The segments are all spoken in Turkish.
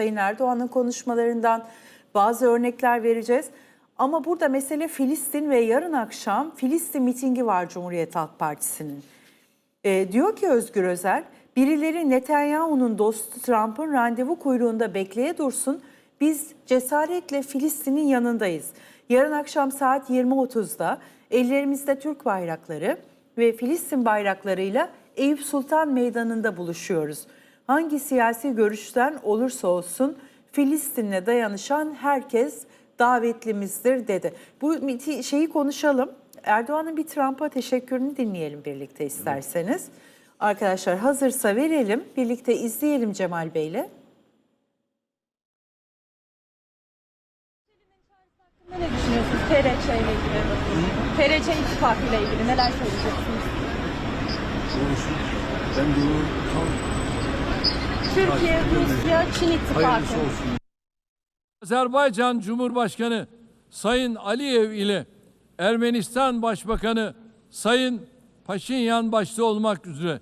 Sayın Erdoğan'ın konuşmalarından bazı örnekler vereceğiz. Ama burada mesele Filistin ve yarın akşam Filistin mitingi var Cumhuriyet Halk Partisi'nin. E, diyor ki Özgür Özel, birileri Netanyahu'nun dostu Trump'ın randevu kuyruğunda bekleye dursun. Biz cesaretle Filistin'in yanındayız. Yarın akşam saat 20.30'da ellerimizde Türk bayrakları ve Filistin bayraklarıyla Eyüp Sultan Meydanı'nda buluşuyoruz. Hangi siyasi görüşten olursa olsun Filistin'le dayanışan herkes davetlimizdir dedi. Bu şeyi konuşalım. Erdoğan'ın bir Trump'a teşekkürünü dinleyelim birlikte isterseniz. Arkadaşlar hazırsa verelim. Birlikte izleyelim Cemal Bey'le. Ne düşünüyorsunuz TRC ile ilgili? TRC ittifakı ile ilgili neler söyleyeceksiniz? Doğrusu ben bunu tam Türkiye, Rusya, Çin ittifakı. Azerbaycan Cumhurbaşkanı Sayın Aliyev ile Ermenistan Başbakanı Sayın Paşinyan başta olmak üzere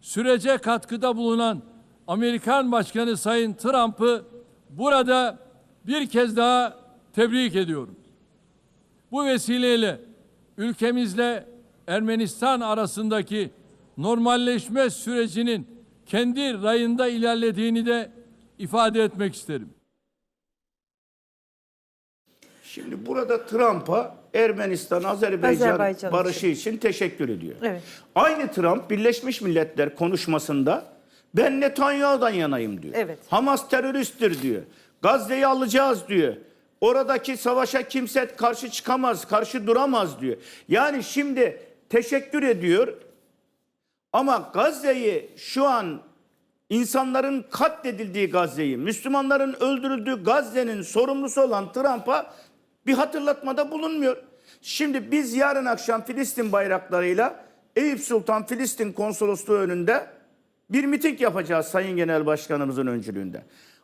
sürece katkıda bulunan Amerikan Başkanı Sayın Trump'ı burada bir kez daha tebrik ediyorum. Bu vesileyle ülkemizle Ermenistan arasındaki normalleşme sürecinin kendi rayında ilerlediğini de ifade etmek isterim. Şimdi burada Trump'a Ermenistan, Azerbaycan, Azerbaycan barışı için. teşekkür ediyor. Evet. Aynı Trump Birleşmiş Milletler konuşmasında ben Netanyahu'dan yanayım diyor. Evet. Hamas teröristtir diyor. Gazze'yi alacağız diyor. Oradaki savaşa kimse karşı çıkamaz, karşı duramaz diyor. Yani şimdi teşekkür ediyor ama Gazze'yi şu an insanların katledildiği Gazze'yi, Müslümanların öldürüldüğü Gazze'nin sorumlusu olan Trump'a bir hatırlatmada bulunmuyor. Şimdi biz yarın akşam Filistin bayraklarıyla Eyüp Sultan Filistin Konsolosluğu önünde bir miting yapacağız Sayın Genel Başkanımızın öncülüğünde.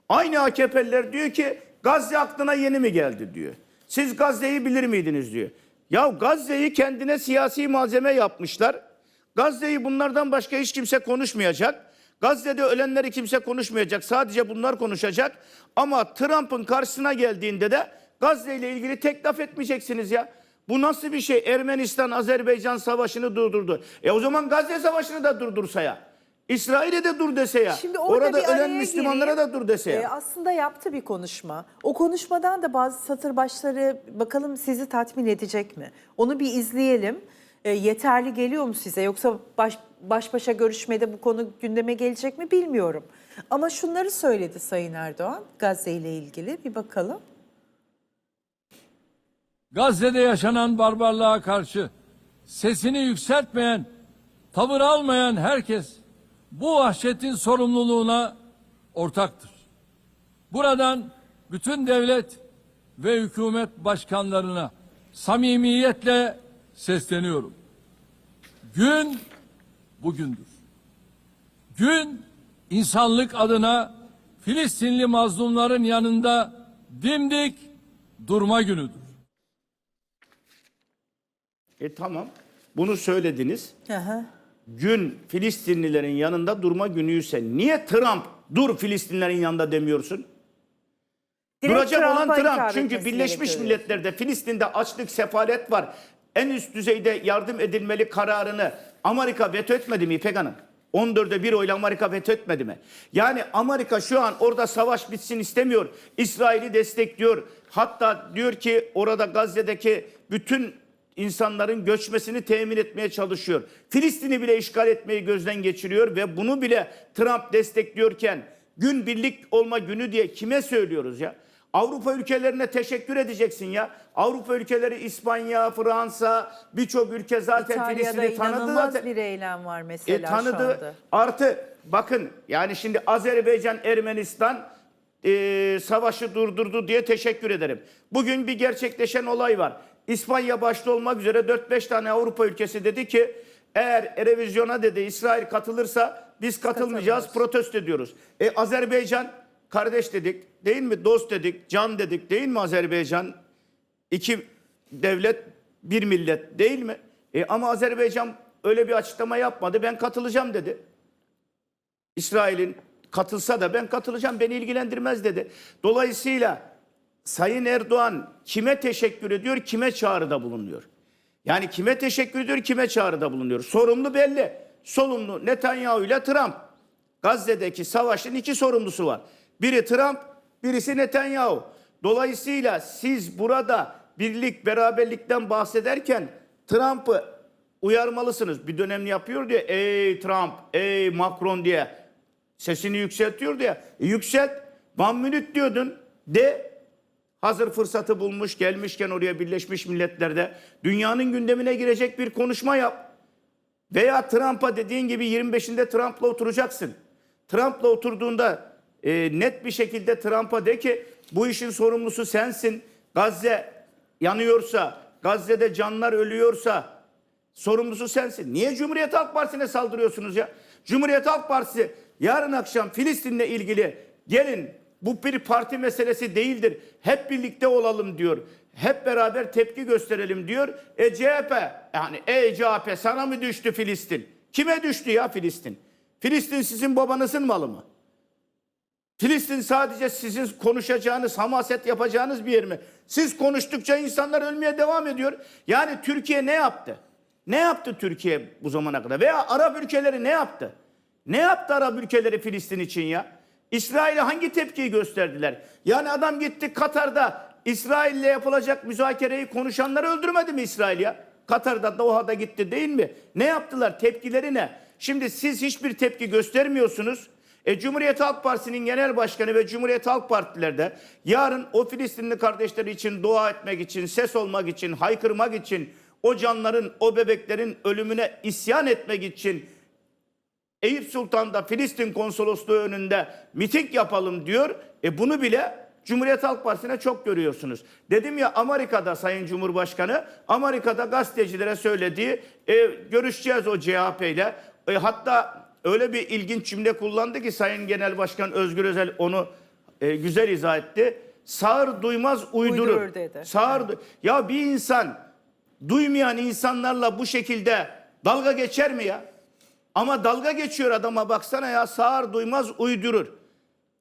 Aynı AKP'liler diyor ki Gazze aklına yeni mi geldi diyor. Siz Gazze'yi bilir miydiniz diyor. Ya Gazze'yi kendine siyasi malzeme yapmışlar. Gazze'yi bunlardan başka hiç kimse konuşmayacak. Gazze'de ölenleri kimse konuşmayacak. Sadece bunlar konuşacak. Ama Trump'ın karşısına geldiğinde de Gazze ile ilgili tek laf etmeyeceksiniz ya. Bu nasıl bir şey? Ermenistan Azerbaycan savaşını durdurdu. E o zaman Gazze savaşını da durdursa ya. İsrail'e de dur dese ya. Şimdi orada, Orada ölen Müslümanlara gireyim. da dur dese ya. Ee, aslında yaptı bir konuşma. O konuşmadan da bazı satır başları bakalım sizi tatmin edecek mi? Onu bir izleyelim. Ee, yeterli geliyor mu size? Yoksa baş, baş başa görüşmede bu konu gündeme gelecek mi bilmiyorum. Ama şunları söyledi Sayın Erdoğan Gazze ile ilgili. Bir bakalım. Gazze'de yaşanan barbarlığa karşı sesini yükseltmeyen, tavır almayan herkes bu vahşetin sorumluluğuna ortaktır. Buradan bütün devlet ve hükümet başkanlarına samimiyetle sesleniyorum. Gün bugündür. Gün insanlık adına Filistinli mazlumların yanında dimdik durma günüdür. E tamam. Bunu söylediniz. Hı hı. gün Filistinlilerin yanında durma günüyse niye Trump dur Filistinlerin yanında demiyorsun? Direkt Duracak olan Trump'a hitap Trump. Çünkü Birleşmiş gerekiyor. Milletler'de Filistin'de açlık, sefalet var. En üst düzeyde yardım edilmeli kararını Amerika veto etmedi mi İpek Hanım? 14'e 1 oyla Amerika veto etmedi mi? Yani Amerika şu an orada savaş bitsin istemiyor. İsrail'i destekliyor. Hatta diyor ki orada Gazze'deki bütün insanların göçmesini temin etmeye çalışıyor. Filistin'i bile işgal etmeyi gözden geçiriyor ve bunu bile Trump destekliyorken gün birlik olma günü diye kime söylüyoruz ya? Avrupa ülkelerine teşekkür edeceksin ya. Avrupa ülkeleri İspanya, Fransa, birçok ülke zaten İtalya'da Filistin'i tanıdı zaten. bir eylem var E, mesela şu tanıdı. anda. Artı bakın yani şimdi Azerbaycan, Ermenistan e, savaşı durdurdu diye teşekkür ederim. Bugün bir gerçekleşen olay var. İspanya başta olmak üzere 4-5 tane Avrupa ülkesi dedi ki eğer Erevizyon'a dedi İsrail katılırsa biz katılmayacağız protesto ediyoruz. E Azerbaycan kardeş dedik değil mi dost dedik can dedik değil mi Azerbaycan İki devlet bir millet değil mi? E ama Azerbaycan öyle bir açıklama yapmadı ben katılacağım dedi. İsrail'in katılsa da ben katılacağım beni ilgilendirmez dedi. Dolayısıyla Sayın Erdoğan kime teşekkür ediyor, kime çağrıda bulunuyor? Yani kime teşekkür ediyor, kime çağrıda bulunuyor? Sorumlu belli. Sorumlu Netanyahu ile Trump. Gazze'deki savaşın iki sorumlusu var. Biri Trump, birisi Netanyahu. Dolayısıyla siz burada birlik, beraberlikten bahsederken Trump'ı uyarmalısınız. Bir dönemli yapıyor diye ey Trump, ey Macron diye sesini yükseltiyor diye. E, yükselt. One minute diyordun. De hazır fırsatı bulmuş gelmişken oraya Birleşmiş Milletler'de dünyanın gündemine girecek bir konuşma yap. Veya Trump'a dediğin gibi 25'inde Trump'la oturacaksın. Trump'la oturduğunda e, net bir şekilde Trump'a de ki bu işin sorumlusu sensin. Gazze yanıyorsa, Gazze'de canlar ölüyorsa sorumlusu sensin. Niye Cumhuriyet Halk Partisi'ne saldırıyorsunuz ya? Cumhuriyet Halk Partisi yarın akşam Filistin'le ilgili gelin bu bir parti meselesi değildir. Hep birlikte olalım diyor. Hep beraber tepki gösterelim diyor. E CHP yani ey CHP sana mı düştü Filistin? Kime düştü ya Filistin? Filistin sizin babanızın malı mı? Filistin sadece sizin konuşacağınız, hamaset yapacağınız bir yer mi? Siz konuştukça insanlar ölmeye devam ediyor. Yani Türkiye ne yaptı? Ne yaptı Türkiye bu zamana kadar? Veya Arap ülkeleri ne yaptı? Ne yaptı Arap ülkeleri Filistin için ya? İsrail'e hangi tepkiyi gösterdiler? Yani adam gitti Katar'da İsrail'le yapılacak müzakereyi konuşanları öldürmedi mi İsrail ya? Katar'da Doha'da gitti değil mi? Ne yaptılar? Tepkileri ne? Şimdi siz hiçbir tepki göstermiyorsunuz. E, Cumhuriyet Halk Partisi'nin genel başkanı ve Cumhuriyet Halk Partileri de yarın o Filistinli kardeşleri için dua etmek için, ses olmak için, haykırmak için, o canların, o bebeklerin ölümüne isyan etmek için Eyüp Sultan'da Filistin konsolosluğu önünde miting yapalım diyor. E bunu bile Cumhuriyet Halk Partisi'ne çok görüyorsunuz. Dedim ya Amerika'da Sayın Cumhurbaşkanı Amerika'da gazetecilere söylediği e, görüşeceğiz o CHP ile. E, hatta öyle bir ilginç cümle kullandı ki Sayın Genel Başkan Özgür Özel onu e, güzel izah etti. Sağır duymaz uydurur. Uydurur dedi. Sağır du- ya bir insan duymayan insanlarla bu şekilde dalga geçer mi ya? Ama dalga geçiyor adama baksana ya sağır duymaz uydurur.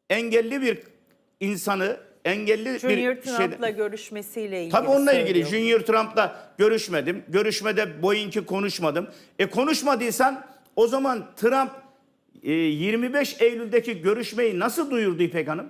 Engelli bir insanı engelli Junior bir Trump'la şeyde... görüşmesiyle ilgili Tabii onunla ilgili söylüyor. Junior Trump'la görüşmedim. Görüşmede Boeing'i konuşmadım. E konuşmadıysan o zaman Trump e, 25 Eylül'deki görüşmeyi nasıl duyurdu İpek Hanım?